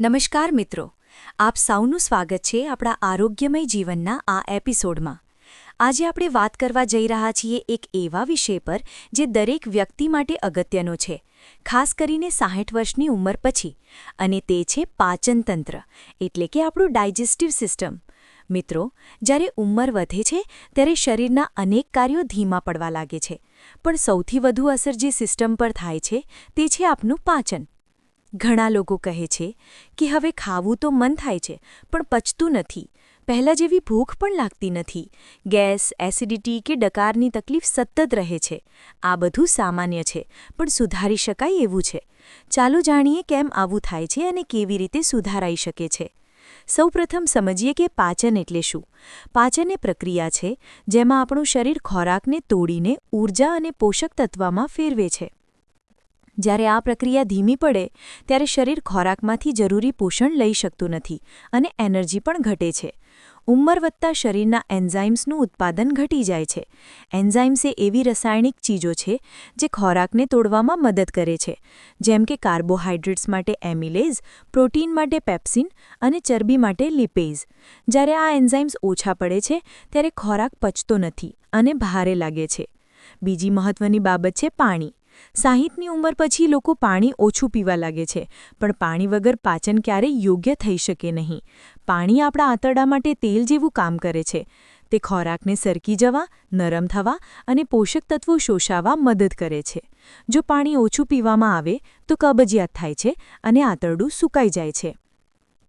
નમસ્કાર મિત્રો. આપ સૌનું સ્વાગત છે આપણા આરોગ્યમય જીવનના આ એપિસોડમાં. આજે આપણે વાત કરવા જઈ રહ્યા છીએ એક એવા વિષય પર જે દરેક વ્યક્તિ માટે અગત્યનો છે. ખાસ કરીને સાહીઠ વર્ષની ઉંમર પછી. અને તે છે પાચનતંત્ર એટલે કે આપણું ડાયજેસ્ટિવ સિસ્ટમ. મિત્રો, જ્યારે ઉંમર વધે છે, ત્યારે શરીરના અનેક કાર્યો ધીમા પડવા લાગે છે. પણ સૌથી વધુ અસર જે સિસ્ટમ પર થાય છે, તે છે આપનું પાચન. ઘણા લોકો કહે છે કે હવે ખાવું તો મન થાય છે, પણ પચતું નથી. પહેલાં જેવી ભૂખ પણ લાગતી નથી. ગેસ, એસિડિટી કે ડકારની તકલીફ સતત રહે છે. આ બધું સામાન્ય છે, પણ સુધારી શકાય એવું છે. ચાલો જાણીએ કેમ આવું થાય છે અને કેવી રીતે સુધારાઈ શકે છે. સૌપ્રથમ સમજીએ કે પાચન એટલે શું? પાચન એ પ્રક્રિયા છે, જેમાં આપણું શરીર ખોરાકને તોડીને ઊર્જા અને પોષક તત્વમાં ફેરવે છે. જ્યારે આ પ્રક્રિયા ધીમી પડે, ત્યારે શરીર ખોરાકમાંથી જરૂરી પોષણ લઈ શકતું નથી અને એનર્જી પણ ઘટે છે. ઉંમર વધતા શરીરના એન્ઝાઇમ્સનું ઉત્પાદન ઘટી જાય છે. એન્ઝાઇમ્સ એ એવી રસાયણિક ચીજો છે જે ખોરાકને તોડવામાં મદદ કરે છે, જેમ કે કાર્બોહાઈડ્રેટ્સ માટે એમિલેઝ, પ્રોટીન માટે પેપ્સિન અને ચરબી માટે લિપેઝ. જ્યારે આ એન્ઝાઇમ્સ ઓછા પડે છે, ત્યારે ખોરાક પચતો નથી અને ભારે લાગે છે. બીજી મહત્વની બાબત છે પાણી. સાહીઠની ઉંમર પછી લોકો પાણી ઓછું પીવા લાગે છે, પણ પાણી વગર પાચન ક્યારેય યોગ્ય થઈ શકે નહીં. પાણી આપણા આંતરડા માટે તેલ જેવું કામ કરે છે. તે ખોરાકને સરકી જવા, નરમ થવા અને પોષક તત્વો શોષાવા મદદ કરે છે. જો પાણી ઓછું પીવામાં આવે, તો કબજિયાત થાય છે અને આંતરડું સુકાઈ જાય છે.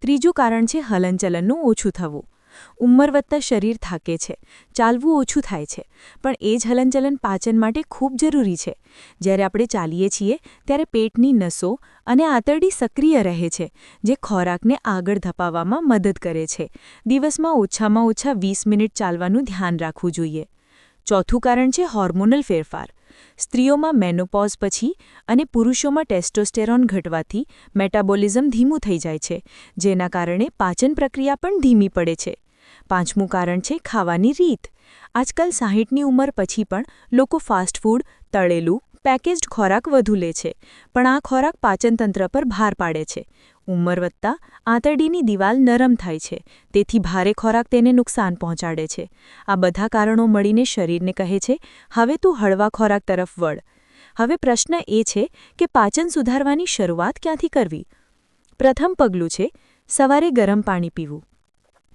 ત્રીજું કારણ છે હલનચલનનું ઓછું થવું. ઉંમર વધતા શરીર થાકે છે, ચાલવું ઓછું થાય છે. પણ એ જ હલનચલન પાચન માટે ખૂબ જરૂરી છે. જ્યારે આપણે ચાલીએ છીએ, ત્યારે પેટની નસો અને આંતરડી સક્રિય રહે છે, જે ખોરાકને આગળ ધપાવવામાં મદદ કરે છે. દિવસમાં ઓછામાં ઓછા વીસ મિનિટ ચાલવાનું ધ્યાન રાખવું જોઈએ. ચોથું કારણ છે હોર્મોનલ ફેરફાર. સ્ત્રીઓમાં મેનોપોઝ પછી અને પુરુષોમાં ટેસ્ટોસ્ટેરોન ઘટવાથી મેટાબોલિઝમ ધીમું થઈ જાય છે, જેના કારણે પાચન પ્રક્રિયા પણ ધીમી પડે છે. પાંચમું કારણ છે ખાવાની રીત. આજકાલ સાહીઠની ઉંમર પછી પણ લોકો ફાસ્ટ ફૂડ, તળેલું, પેકેજ્ડ ખોરાક વધુ લે છે, પણ આ ખોરાક પાચનતંત્ર પર ભાર પાડે છે. ઉંમર વધતા આંતરડીની દિવાલ નરમ થાય છે, તેથી ભારે ખોરાક તેને નુકસાન પહોંચાડે છે. આ બધા કારણો મળીને શરીરને કહે છે, હવે તું હળવા ખોરાક તરફ વળ. હવે પ્રશ્ન એ છે કે પાચન સુધારવાની શરૂઆત ક્યાંથી કરવી? પ્રથમ પગલું છે, સવારે ગરમ પાણી પીવું.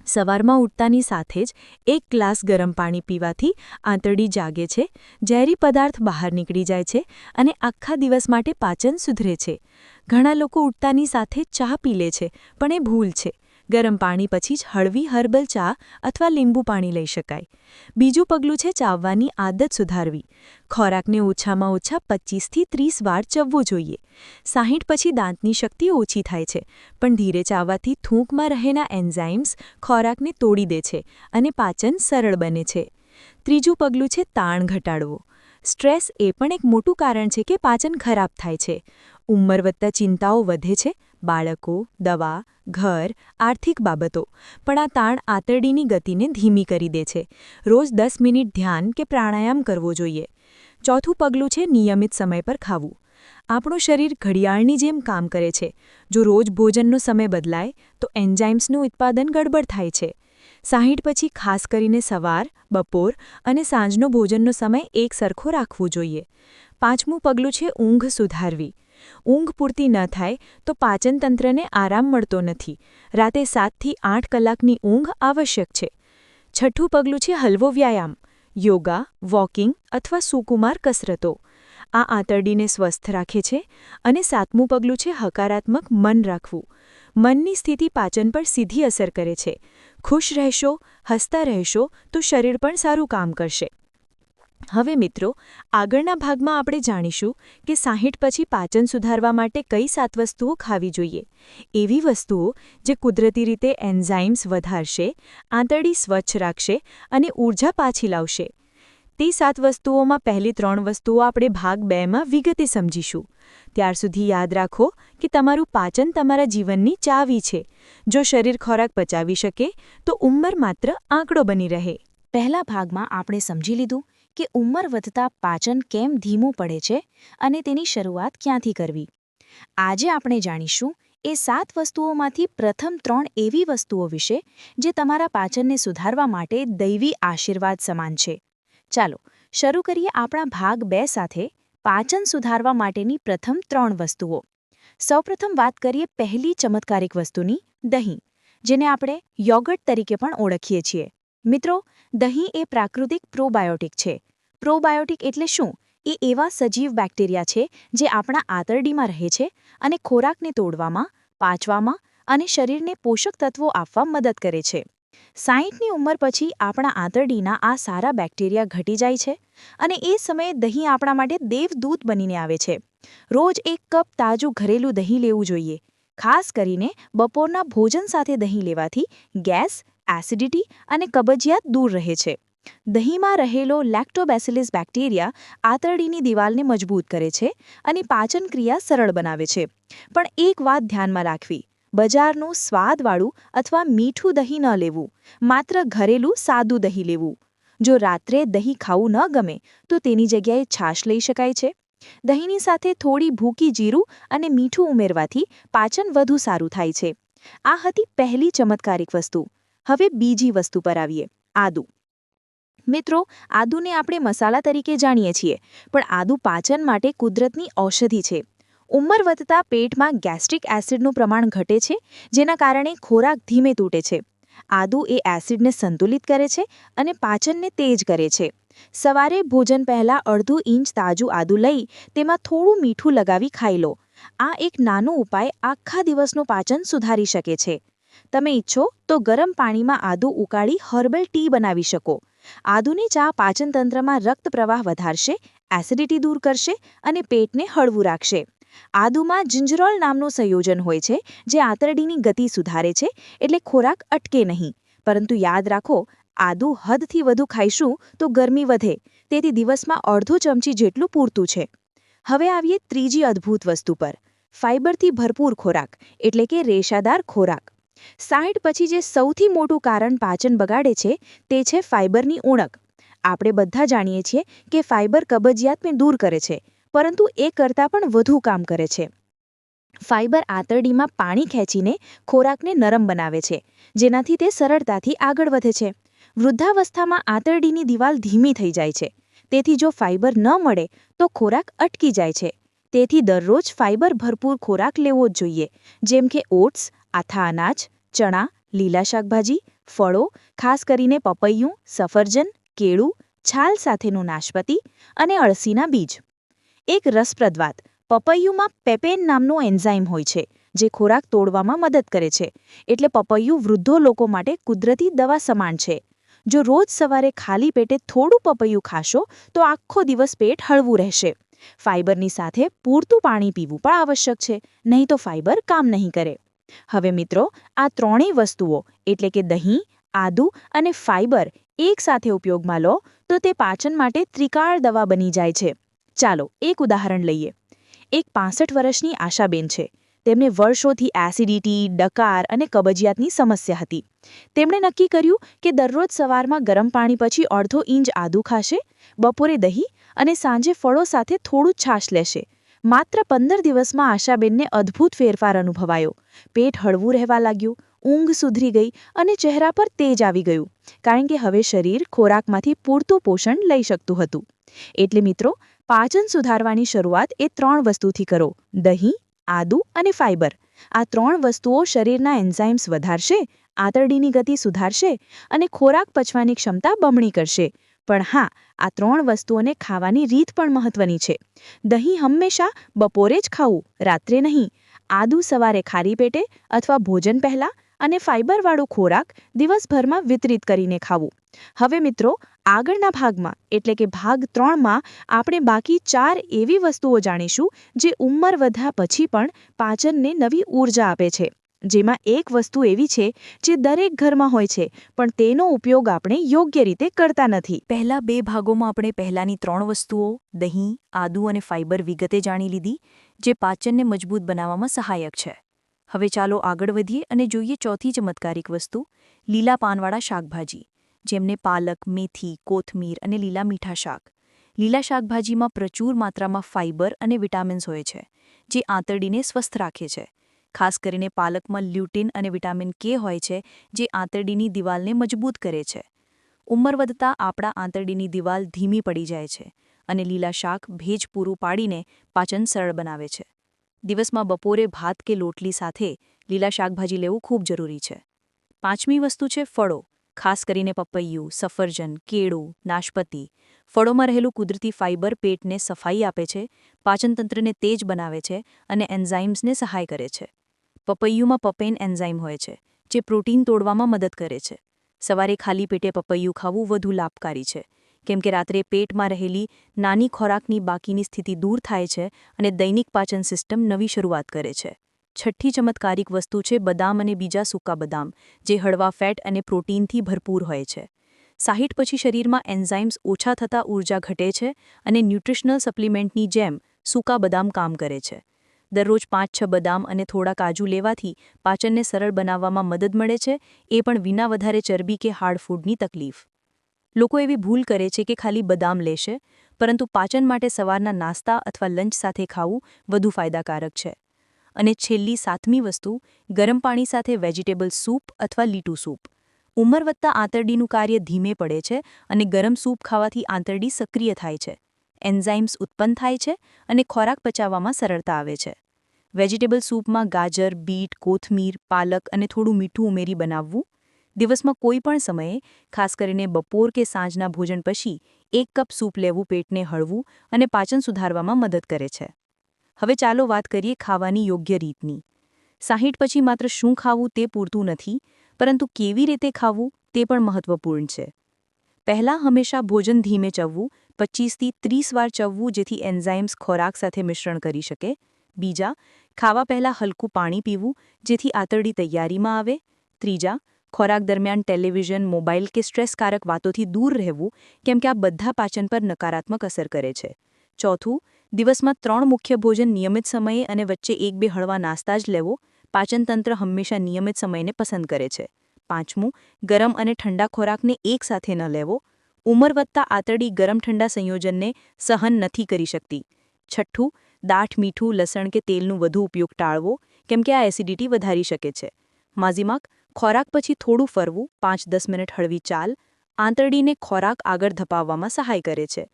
સવારમાં ઉઠતાની સાથે જ એક ગ્લાસ ગરમ પાણી પીવાથી આંતરડી જાગે છે, ઝેરી પદાર્થ બહાર નીકળી જાય છે અને આખા દિવસ માટે પાચન સુધરે છે. ઘણા લોકો ઉઠતાની સાથે ચા પી લે છે, પણ એ ભૂલ છે. ગરમ પાણી પછી જ હળવી હર્બલ ચા અથવા લીંબુ પાણી લઈ શકાય. બીજું પગલું છે ચાવવાની આદત સુધારવી. ખોરાકને ઓછામાં ઓછા પચીસથી ત્રીસ વાર ચવવું જોઈએ. સાહીઠ પછી દાંતની શક્તિ ઓછી થાય છે, પણ ધીરે ચાવવાથી થૂંકમાં રહેલા એન્ઝાઇમ્સ ખોરાકને તોડી દે છે અને પાચન સરળ બને છે. ત્રીજું પગલું છે તાણ ઘટાડવો. સ્ટ્રેસ એ પણ એક મોટું કારણ છે કે પાચન ખરાબ થાય છે. ઉંમર વધતા ચિંતાઓ વધે છે બાળકો, દવા, ઘર, આર્થિક બાબતો. પણ આ તાણ આંતરડીની ગતિને ધીમી કરી દે છે. રોજ દસ મિનિટ ધ્યાન કે પ્રાણાયામ કરવો જોઈએ. ચોથું પગલું છે નિયમિત સમય પર ખાવું. આપણું શરીર ઘડિયાળની જેમ કામ કરે છે. જો રોજ ભોજનનો સમય બદલાય, તો એન્જાઇમ્સનું ઉત્પાદન ગડબડ થાય છે. સાહીઠ પછી ખાસ કરીને સવાર, બપોર અને સાંજનો ભોજનનો સમય એક સરખો રાખવો જોઈએ. પાંચમું પગલું છે ઊંઘ સુધારવી. ઊંઘ પૂરતી ન થાય તો પાચનતંત્રને આરામ મળતો નથી. રાતે સાતથી આઠ કલાકની ઊંઘ આવશ્યક છે. છઠ્ઠું પગલું છે હલવો વ્યાયામ. યોગા, વોકિંગ અથવા સુકુમાર કસરતો. આ આંતરડીને સ્વસ્થ રાખે છે અને સાતમું પગલું છે હકારાત્મક મન રાખવું. મનની સ્થિતિ પાચન પર સીધી અસર કરે છે. ખુશ રહેશો, હસતા રહેશો તો શરીર પણ સારું કામ કરશે. હવે મિત્રો, આગળના ભાગમાં આપણે જાણીશું કે સાહીઠ પછી પાચન સુધારવા માટે કઈ સાત વસ્તુઓ ખાવી જોઈએ. એવી વસ્તુઓ જે કુદરતી રીતે એન્ઝાઇમ્સ વધારશે, આંતરડી સ્વચ્છ રાખશે અને ઊર્જા પાછી લાવશે. તે સાત વસ્તુઓમાં પહેલી ત્રણ વસ્તુઓ આપણે ભાગ બેમાં વિગતે સમજીશું. ત્યાર સુધી યાદ રાખો કે તમારું પાચન તમારા જીવનની ચાવી છે. જો શરીર ખોરાક પચાવી શકે, તો ઉંમર માત્ર આંકડો બની રહે. પહેલા ભાગમાં આપણે સમજી લીધું કે ઉંમર વધતા પાચન કેમ ધીમું પડે છે અને તેની શરૂઆત ક્યાંથી કરવી? આજે આપણે જાણીશું એ સાત વસ્તુઓમાંથી પ્રથમ ત્રણ એવી વસ્તુઓ વિશે જે તમારા પાચનને સુધારવા માટે દૈવી આશીર્વાદ સમાન છે. ચાલો, શરૂ કરીએ આપણા ભાગ બે સાથે પાચન સુધારવા માટેની પ્રથમ ત્રણ વસ્તુઓ. સૌપ્રથમ વાત કરીએ પહેલી ચમત્કારિક વસ્તુની, દહીં, જેને આપણે યોગર્ટ તરીકે પણ ઓળખીએ છીએ. મિત્રો, દહીં એ પ્રાકૃતિક પ્રોબાયોટિક છે. પ્રોબાયોટિક એટલે શું? એ એવા સજીવ બેક્ટેરિયા છે જે આપણા આંતરડીમાં રહે છે અને ખોરાકને તોડવામાં, પાચવામાં અને શરીરને પોષક તત્વો આપવા મદદ કરે છે. સાહીઠની ઉંમર પછી આપણા આંતરડીના આ સારા બેક્ટેરિયા ઘટી જાય છે અને એ સમયે દહીં આપણા માટે દેવદૂત બનીને આવે છે. રોજ એક કપ તાજું ઘરેલું દહીં લેવું જોઈએ. ખાસ કરીને બપોરના ભોજન સાથે દહીં લેવાથી ગેસ એસિડિટી અને કબજિયાત દૂર રહે છે. દહીંમાં રહેલો લેક્ટોબેસિલિસ બેક્ટેરિયા આંતરડીની દિવાલને મજબૂત કરે છે અને પાચન ક્રિયા સરળ બનાવે છે. પણ એક વાત ધ્યાનમાં રાખવી, બજારનું સ્વાદવાળું અથવા મીઠું દહીં ન લેવું, માત્ર ઘરેલું સાદું દહીં લેવું. જો રાત્રે દહીં ખાવું ન ગમે, તો તેની જગ્યાએ છાશ લઈ શકાય છે. દહીંની સાથે થોડી ભૂકી જીરું અને મીઠું ઉમેરવાથી પાચન વધુ સારું થાય છે. આ હતી પહેલી ચમત્કારિક વસ્તુ. હવે બીજી વસ્તુ પર આવીએ. આદુ. મિત્રો, આદુને આપણે મસાલા તરીકે જાણીએ છીએ, પણ આદુ પાચન માટે કુદરતની ઔષધિ છે. ઉંમર વધતા પેટમાં ગેસ્ટ્રિક એસિડનું પ્રમાણ ઘટે છે, જેના કારણે ખોરાક ધીમે તૂટે છે. આદુ એ એસિડને સંતુલિત કરે છે અને પાચનને તેજ કરે છે. સવારે ભોજન પહેલાં અડધું ઇંચ તાજું આદુ લઈ, તેમાં થોડું મીઠું લગાવી ખાઈ લો. આ એક નાનો ઉપાય આખા દિવસનું પાચન સુધારી શકે છે. તમે ઈચ્છો તો ગરમ પાણીમાં આદુ ઉકાળી હર્બલ ટી બનાવી શકો. આદુની ચા પાચનતંત્રમાં રક્ત પ્રવાહ વધારશે, એસિડિટી દૂર કરશે અને પેટને હળવું રાખશે. આદુમાં જિંજરોલ નામનું સંયોજન હોય છે, જે આંતરડીની ગતિ સુધારે છે, એટલે ખોરાક અટકે નહીં. પરંતુ યાદ રાખો, આદુ હદથી વધુ ખાઈશું તો ગરમી વધે, તેથી દિવસમાં અડધો ચમચી જેટલું પૂરતું છે. હવે આવીએ ત્રીજી અદ્ભુત વસ્તુ પર. ફાઇબરથી ભરપૂર ખોરાક, એટલે કે રેશાદાર ખોરાક. સાઠ પછી જે સૌથી મોટું કારણ પાચન બગાડે છે તે છે ફાઇબરની ઉણક. આપણે બધા જાણીએ છીએ કે ફાઇબર કબજિયાતને દૂર કરે છે, પરંતુ એ કરતાં પણ વધુ કામ કરે છે. ફાઇબર આંતરડીમાં પાણી ખેંચીને ખોરાકને નરમ બનાવે છે, જેનાથી તે સરળતાથી આગળ વધે છે. વૃદ્ધાવસ્થામાં આંતરડીની દિવાલ ધીમી થઈ જાય છે, તેથી જો ફાઇબર ન મળે તો ખોરાક અટકી જાય છે. તેથી દરરોજ ફાઇબર ભરપૂર ખોરાક લેવો જ જોઈએ, જેમ કે ઓટ્સ આથા અનાજ, ચણા, લીલા શાકભાજી, ફળો, ખાસ કરીને પપૈયું, સફરજન, કેળું, છાલ સાથેનું નાશપતી અને અળસીના બીજ. એક રસપ્રદ વાત, પપૈયુંમાં પેપેન નામનો એન્ઝાઇમ હોય છે, જે ખોરાક તોડવામાં મદદ કરે છે, એટલે પપૈયું વૃદ્ધો લોકો માટે કુદરતી દવા સમાન છે. જો રોજ સવારે ખાલી પેટે થોડું પપૈયું ખાશો, તો આખો દિવસ પેટ હળવું રહેશે. ફાઇબરની સાથે પૂરતું પાણી પીવું પણ આવશ્યક છે, નહીં તો ફાઇબર કામ નહીં કરે. હવે મિત્રો, આ ત્રણેય વસ્તુઓ, એટલે કે દહીં, આદુ અને ફાઇબર એક સાથે ઉપયોગમાં લો, તો તે પાચન માટે ત્રિકાળ દવા બની જાય છે. ચાલો, એક ઉદાહરણ લઈએ. એક પાસઠ વર્ષની આશાબેન છે. તેમને વર્ષોથી એસિડિટી, ડકાર અને કબજિયાતની સમસ્યા હતી. તેમણે નક્કી કર્યું કે દરરોજ સવારમાં ગરમ પાણી પછી અડધો ઇંચ આદુ ખાશે, બપોરે દહીં અને સાંજે ફળો સાથે થોડું છાશ લેશે. માત્ર પંદર દિવસમાં આશાબેનને અદ્ભુત ફેરફાર અનુભવાયો. પેટ હળવું રહેવા લાગ્યું, ઊંઘ સુધરી ગઈ અને ચહેરા પર તેજ આવી ગયું, કારણ કે હવે શરીર ખોરાકમાંથી પૂરતું પોષણ લઈ શકતું હતું. એટલે મિત્રો, પાચન સુધારવાની શરૂઆત એ ત્રણ વસ્તુથી કરો, દહીં, આદુ અને ફાઇબર આ ત્રણ વસ્તુઓ શરીરના એન્ઝાઇમ્સ વધારશે, આંતરડીની ગતિ સુધારશે અને ખોરાક પચવાની ક્ષમતા બમણી કરશે. પણ હા, આ ત્રણ વસ્તુઓને ખાવાની રીત પણ મહત્વની છે. દહીં હંમેશા બપોરે જ ખાવું, રાત્રે નહીં. આદુ સવારે ખારી પેટે અથવા ભોજન પહેલાં અને ફાઇબરવાળો ખોરાક દિવસભરમાં વિતરિત કરીને ખાવું. હવે મિત્રો, આગળના ભાગમાં, એટલે કે ભાગ ત્રણમાં, આપણે બાકી ચાર એવી વસ્તુઓ જાણીશું જે ઉંમર વધ્યા પછી પણ પાચનને નવી ઊર્જા આપે છે. જેમાં એક વસ્તુ એવી છે જે દરેક ઘરમાં હોય છે, પણ તેનો ઉપયોગ આપણે યોગ્ય રીતે કરતા નથી. પહેલા બે ભાગોમાં આપણે પહેલાની ત્રણ વસ્તુઓ, દહીં, આદુ અને ફાઇબર વિગતે જાણી લીધી, જે પાચનને મજબૂત બનાવવામાં સહાયક છે. હવે ચાલો આગળ વધીએ અને જોઈએ ચોથી ચમત્કારિક વસ્તુ, લીલા પાનવાળા શાકભાજી, જેમને પાલક, મેથી, કોથમીર અને લીલા મીઠા શાક. લીલા શાકભાજીમાં પ્રચુર માત્રામાં ફાઇબર અને વિટામિન્સ હોય છે, જે આંતરડીને સ્વસ્થ રાખે છે. ખાસ કરીને પાલકમાં લ્યુટિન અને વિટામિન કે હોય છે, જે આંતરડીની દિવાલને મજબૂત કરે છે. ઉંમર વધતા આપણા આંતરડીની દિવાલ ધીમી પડી જાય છે અને લીલા શાક ભેજ પૂરું પાડીને પાચન સરળ બનાવે છે. દિવસમાં બપોરે ભાત કે લોટલી સાથે લીલા શાકભાજી લેવું ખૂબ જરૂરી છે. પાંચમી વસ્તુ છે ફળો, ખાસ કરીને પપૈયું, સફરજન, કેળું, નાશપતી. ફળોમાં રહેલું કુદરતી ફાઇબર પેટને સફાઈ આપે છે, પાચનતંત્રને તેજ બનાવે છે અને એન્ઝાઇમ્સને સહાય કરે છે. પપૈયુંમાં પપેન એન્ઝાઇમ હોય છે, જે પ્રોટીન તોડવામાં મદદ કરે છે. સવારે ખાલી પેટે પપૈયું ખાવું વધુ લાભકારી છે, કેમ કે રાત્રે પેટમાં રહેલી નાની ખોરાકની બાકીની સ્થિતિ દૂર થાય છે અને દૈનિક પાચન સિસ્ટમ નવી શરૂઆત કરે છે. છઠ્ઠી ચમત્કારિક વસ્તુ છે બદામ અને બીજા સૂકા બદામ, જે હળવા ફેટ અને પ્રોટીનથી ભરપૂર હોય છે. સાહીઠ પછી શરીરમાં એન્ઝાઇમ્સ ઓછા થતાં ઊર્જા ઘટે છે અને ન્યુટ્રિશનલ સપ્લિમેન્ટની જેમ સૂકા બદામ કામ કરે છે. દરરોજ પાંચ છ બદામ અને થોડા કાજુ લેવાથી પાચનને સરળ બનાવવામાં મદદ મળે છે, એ પણ વિના વધારે ચરબી કે હાર્ડ ફૂડની તકલીફ. લોકો એવી ભૂલ કરે છે કે ખાલી બદામ લેશે, પરંતુ પાચન માટે સવારના નાસ્તા અથવા લંચ સાથે ખાવું વધુ ફાયદાકારક છે. અને છેલ્લી સાતમી વસ્તુ, ગરમ પાણી સાથે વેજીટેબલ સૂપ અથવા લીટું સૂપ. ઉંમર વધતા આંતરડીનું કાર્ય ધીમે પડે છે અને ગરમ સૂપ ખાવાથી આંતરડી સક્રિય થાય છે. એન્ઝાઇમ્સ ઉત્પન્ન થાય છે અને ખોરાક પચાવવામાં સરળતા આવે છે. વેજીટેબલ સૂપમાં ગાજર, બીટ, કોથમીર, પાલક અને થોડું મીઠું ઉમેરી બનાવવું. દિવસમાં કોઈ પણ સમયે, ખાસ કરીને બપોર કે સાંજના ભોજન પછી, એક કપ સૂપ લેવું પેટને હળવું અને પાચન સુધારવામાં મદદ કરે છે. હવે ચાલો વાત કરીએ ખાવાની યોગ્ય રીતની. સાહીઠ પછી માત્ર શું ખાવું તે પૂરતું નથી, પરંતુ કેવી રીતે ખાવું તે પણ મહત્વપૂર્ણ છે. પહેલાં હંમેશા ભોજન ધીમે ચવવું પચીસથી ત્રીસ વાર ચવવું જેથી એન્ઝાઇમ્સ ખોરાક સાથે મિશ્રણ કરી શકે. બીજા, ખાવા પહેલાં હલકું પાણી પીવું જેથી આંતરડી તૈયારીમાં આવે. ત્રીજા, ખોરાક દરમિયાન ટેલિવિઝન મોબાઈલ કે સ્ટ્રેસકારક વાતોથી દૂર રહેવું, કેમ કે આ બધા પાચન પર નકારાત્મક અસર કરે છે. ચોથું, દિવસમાં ત્રણ મુખ્ય ભોજન નિયમિત સમયે અને વચ્ચે એક બે હળવા નાસ્તા જ લેવો. પાચનતંત્ર હંમેશા નિયમિત સમયને પસંદ કરે છે. પાંચમું, ગરમ અને ઠંડા ખોરાકને એકસાથે ન લેવો. ઉંમર વધતા આતરડી ગરમ ઠંડા સંયોજનને સહન નથી કરી શકતી. છઠ્ઠું દાઠ મીઠું, લસણ કે તેલનું વધુ ઉપયોગ ટાળવો, કેમ કે આ એસિડિટી વધારી શકે છે. માઝીમાક, ખોરાક પછી થોડું ફરવું, પાંચ દસ મિનિટ હળવી ચાલ, આંતરડીને ખોરાક આગળ ધપાવવામાં સહાય કરે છે.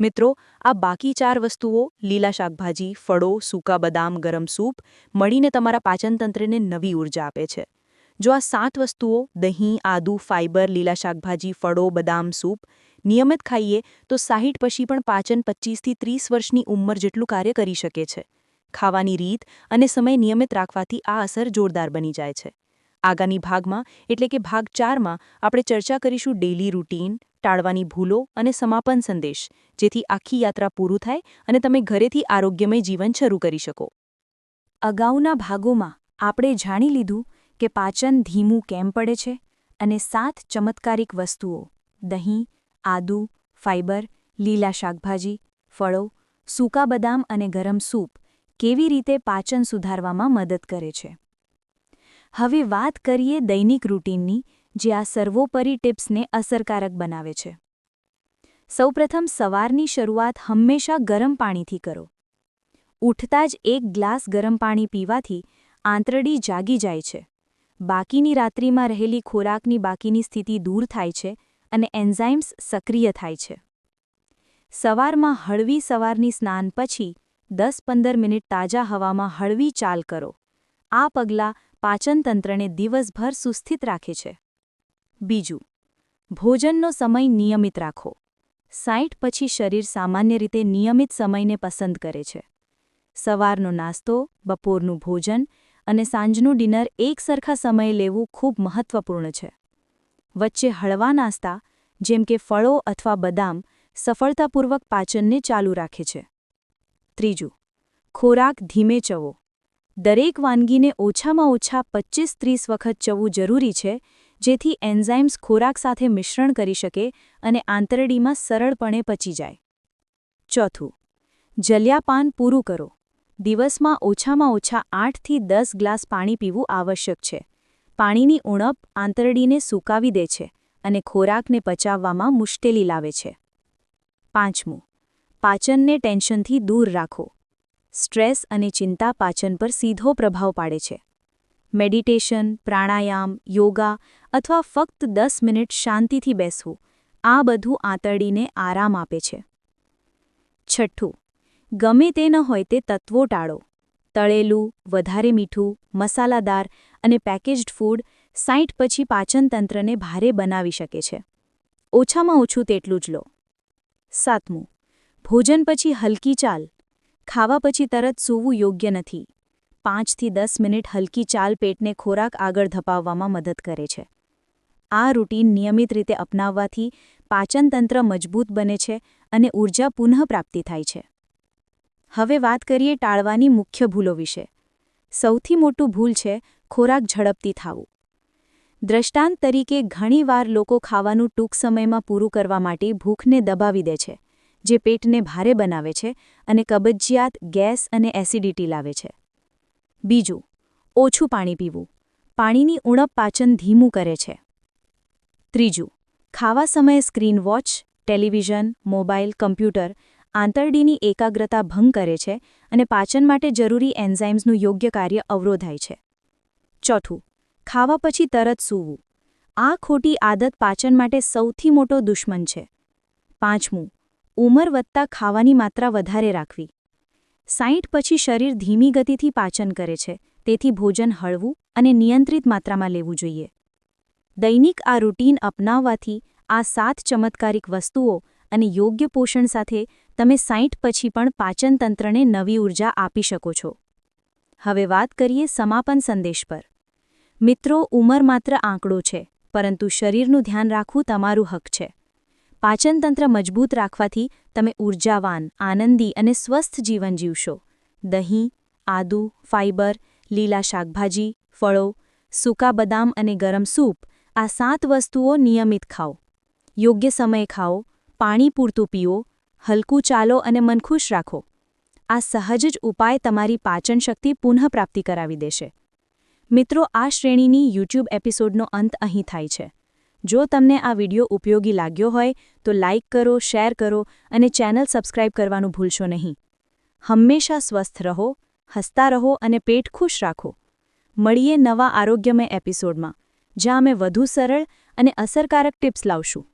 મિત્રો, આ બાકી ચાર વસ્તુઓ, લીલા શાકભાજી, ફળો, સૂકા બદામ, ગરમ સૂપ, મળીને તમારા પાચનતંત્રને નવી ઊર્જા આપે છે. જો આ સાત વસ્તુઓ, દહીં, આદુ ફાઇબર લીલા શાકભાજી, ફળો, બદામ, સૂપ, નિયમિત ખાઈએ, તો સાહીઠ પછી પણ પાચન પચીસથી ત્રીસ વર્ષની ઉંમર જેટલું કાર્ય કરી શકે છે. ખાવાની રીત અને સમય નિયમિત રાખવાથી આ અસર જોરદાર બની જાય છે. આગામી ભાગમાં, એટલે કે ભાગ ચારમાં, આપણે ચર્ચા કરીશું ડેલી રૂટીન ટાળવાની ભૂલો અને સમાપન સંદેશ, જેથી આખી યાત્રા પૂરું થાય અને તમે ઘરેથી આરોગ્યમય જીવન શરૂ કરી શકો. અગાઉના ભાગોમાં આપણે જાણી લીધું કે પાચન ધીમું કેમ પડે છે? અને સાત ચમત્કારિક વસ્તુઓ. દહીં, આદુ ફાઇબર લીલા શાકભાજી, ફળો, સૂકા બદામ અને ગરમ સૂપ કેવી રીતે પાચન સુધારવામાં મદદ કરે છે? હવે વાત કરીએ દૈનિક રૂટીનની, જે આ સર્વોપરી ટિપ્સને અસરકારક બનાવે છે. સૌપ્રથમ સવારની શરૂઆત હંમેશા ગરમ પાણીથી કરો. ઉઠતા જ એક ગ્લાસ ગરમ પાણી પીવાથી આંતરડી જાગી જાય છે. બાકીની રાત્રિમાં રહેલી ખોરાકની બાકીની સ્થિતિ દૂર થાય છે અને એન્ઝાઇમ્સ સક્રિય થાય છે. સવારમાં હળવી સવારની સ્નાન પછી દસ પંદર મિનિટ તાજા હવામાં હળવી ચાલ કરો. આ પગલાં પાચનતંત્રને દિવસભર સુસ્થિત રાખે છે. બીજું, ભોજનનો સમય નિયમિત રાખો. સાઈઠ પછી શરીર સામાન્ય રીતે નિયમિત સમયને પસંદ કરે છે. સવારનો નાસ્તો, બપોરનું ભોજન અને સાંજનું ડિનર એક સરખા સમયે લેવું ખૂબ મહત્વપૂર્ણ છે. વચ્ચે હળવા નાસ્તા, જેમ કે ફળો અથવા બદામ, સફળતાપૂર્વક પાચનને ચાલુ રાખે છે. ત્રીજું, ખોરાક ધીમે ચવો. દરેક વાનગીને ઓછામાં ઓછા પચીસ ત્રીસ વખત ચવું જરૂરી છે, જેથી એન્ઝાઇમ્સ ખોરાક સાથે મિશ્રણ કરી શકે અને આંતરડીમાં સરળપણે પચી જાય. ચોથું, જલ્યાપાન પૂરું કરો. દિવસમાં ઓછામાં ઓછા આઠથી દસ ગ્લાસ પાણી પીવું આવશ્યક છે. પાણીની ઉણપ આંતરડીને સૂકાવી દે છે અને ખોરાકને પચાવવામાં મુશ્કેલી લાવે છે. પાંચમું, પાચનને ટેન્શનથી દૂર રાખો. સ્ટ્રેસ અને ચિંતા પાચન પર સીધો પ્રભાવ પાડે છે. મેડિટેશન, પ્રાણાયામ, યોગા અથવા ફક્ત દસ મિનિટ શાંતિથી બેસવું, આ બધું આંતરડીને આરામ આપે છે. છઠ્ઠું ગમે તે ન હોય તે તત્વો ટાળો. તળેલું, વધારે મીઠું, મસાલાદાર અને પેકેજ્ડ ફૂડ સાઈઠ પછી પાચનતંત્રને ભારે બનાવી શકે છે. ઓછામાં ઓછું તેટલું જ લો. સાતમું, ભોજન પછી હલકી ચાલ. ખાવા પછી તરત સૂવું યોગ્ય નથી. પાંચથી દસ મિનિટ હલકી ચાલ પેટને ખોરાક આગળ ધપાવવામાં મદદ કરે છે. આ રૂટીન નિયમિત રીતે અપનાવવાથી પાચનતંત્ર મજબૂત બને છે અને ઊર્જા પુનઃપ્રાપ્તિ થાય છે. હવે વાત કરીએ ટાળવાની મુખ્ય ભૂલો વિશે. સૌથી મોટું ભૂલ છે ખોરાક ઝડપથી થાવું દ્રષ્ટાંત તરીકે ઘણીવાર લોકો ખાવાનું ટૂંક સમયમાં પૂરું કરવા માટે ભૂખને દબાવી દે છે, જે પેટને ભારે બનાવે છે અને કબજિયાત ગેસ અને એસિડિટી લાવે છે. બીજું, ઓછું પાણી પીવું. પાણીની ઉણપ પાચન ધીમું કરે છે. ત્રીજું, ખાવા સમયે screen watch, television, mobile, computer આંતરડીની એકાગ્રતા ભંગ કરે છે અને પાચન માટે જરૂરી એન્ઝાઇમ્સનું યોગ્ય કાર્ય અવરોધાય છે. ચોથું, ખાવા પછી તરત સૂવું. આ ખોટી આદત પાચન માટે સૌથી મોટો દુશ્મન છે. પાંચમું, ઉંમર વધતા ખાવાની માત્રા વધારે રાખવી. સાઈઠ પછી શરીર ધીમી ગતિથી પાચન કરે છે, તેથી ભોજન હળવું અને નિયંત્રિત માત્રામાં લેવું જોઈએ. દૈનિક આ રૂટીન અપનાવવાથી આ સાત ચમત્કારિક વસ્તુઓ અને યોગ્ય પોષણ સાથે તમે સાઈઠ પછી પણ પાચનતંત્રને નવી ઊર્જા આપી શકો છો. હવે વાત કરીએ સમાપન સંદેશ પર. મિત્રો, ઉંમર માત્ર આંકડો છે, પરંતુ શરીરનું ધ્યાન રાખવું તમારું હક છે. પાચનતંત્ર મજબૂત રાખવાથી તમે ઉર્જાવાન, આનંદી અને સ્વસ્થ જીવન જીવશો. દહીં, આદુ ફાઇબર લીલા શાકભાજી, ફળો, સૂકા બદામ અને ગરમ સૂપ આ સાત વસ્તુઓ નિયમિત ખાઓ. યોગ્ય સમયે ખાઓ પાણી પૂરતું પીઓ, હલકું ચાલો અને મન ખુશ રાખો. આ સહજ જ ઉપાય તમારી પાચન શક્તિ પુનઃપ્રાપ્તિ કરાવી દેશે. મિત્રો, આ શ્રેણીની યુટ્યુબ એપિસોડનો અંત અહીં થાય છે. જો તમને આ વિડિયો ઉપયોગી લાગ્યો હોય, તો લાઇક કરો, શેર કરો અને ચેનલ સબસ્ક્રાઇબ કરવાનું ભૂલશો નહીં. હંમેશા સ્વસ્થ રહો, હસતા રહો અને પેટ ખુશ રાખો. મળીએ નવા આરોગ્યમય એપિસોડમાં, જ્યાં અમે વધુ સરળ અને અસરકારક ટિપ્સ લાવશું.